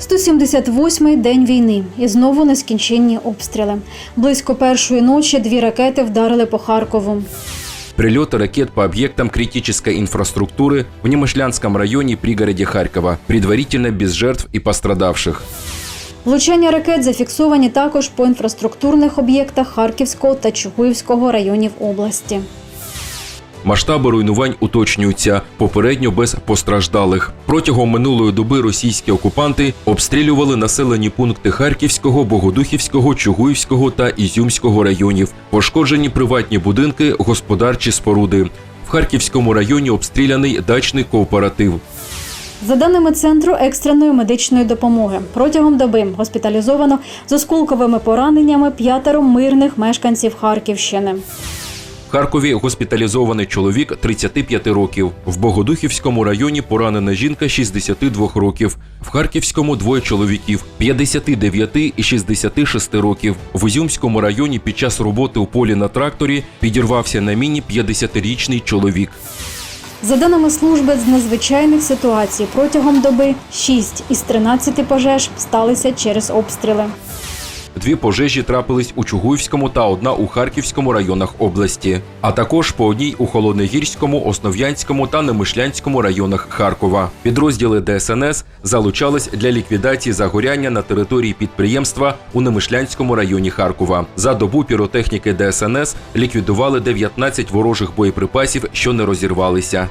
178-й день війни і знову нескінченні обстріли. Близько першої ночі дві ракети вдарили по Харкову. Прилеты ракет по объектам критической инфраструктуры в Немышлянском районе пригороде Харькова, предварительно без жертв и пострадавших. Влучання ракет зафіксовані також по інфраструктурних об'єктах Харківського та Чугуївського районів області. Масштаби руйнувань уточнюються попередньо без постраждалих. Протягом минулої доби російські окупанти обстрілювали населені пункти Харківського, Богодухівського, Чугуївського та Ізюмського районів. Пошкоджені приватні будинки, господарчі споруди. В Харківському районі обстріляний дачний кооператив. За даними Центру екстреної медичної допомоги, протягом доби госпіталізовано з осколковими пораненнями п'ятеро мирних мешканців Харківщини. Харкові госпіталізований чоловік 35 років. В Богодухівському районі поранена жінка 62 років. В Харківському двоє чоловіків 59 і 66 років. В Ізюмському районі під час роботи у полі на тракторі підірвався на міні 50-річний чоловік. За даними служби з надзвичайних ситуацій, протягом доби 6 із 13 пожеж сталися через обстріли. Дві пожежі трапились у Чугуївському та одна у Харківському районах області, а також по одній у Холодногірському, Основ'янському та Немишлянському районах Харкова. Підрозділи ДСНС залучались для ліквідації загоряння на території підприємства у Немишлянському районі Харкова. За добу піротехніки ДСНС ліквідували 19 ворожих боєприпасів, що не розірвалися.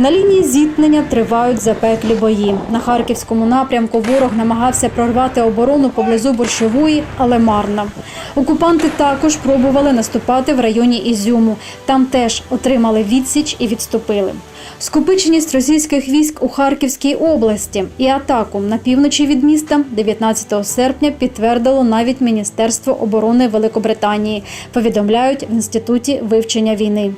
На лінії зіткнення тривають запеклі бої. На харківському напрямку ворог намагався прорвати оборону поблизу Борщової, але марно. Окупанти також пробували наступати в районі Ізюму. Там теж отримали відсіч і відступили. Скупиченість російських військ у Харківській області і атаку на півночі від міста 19 серпня підтвердило навіть Міністерство оборони Великобританії. Повідомляють в інституті вивчення війни.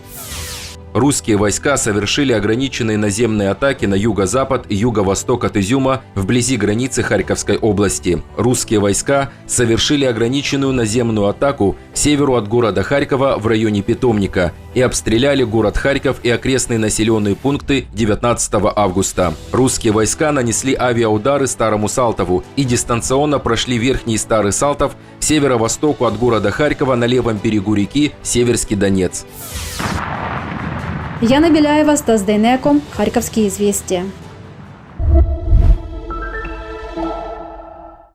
Русские войска совершили ограниченные наземные атаки на юго-запад и юго-восток от Изюма вблизи границы Харьковской области. Русские войска совершили ограниченную наземную атаку к северу от города Харькова в районе Питомника и обстреляли город Харьков и окрестные населенные пункты 19 августа. Русские войска нанесли авиаудары Старому Салтову и дистанционно прошли Верхний Старый Салтов к северо-востоку от города Харькова на левом берегу реки Северский Донец. Яна Біляєва, Стас Дейнеко, Харківські звістя.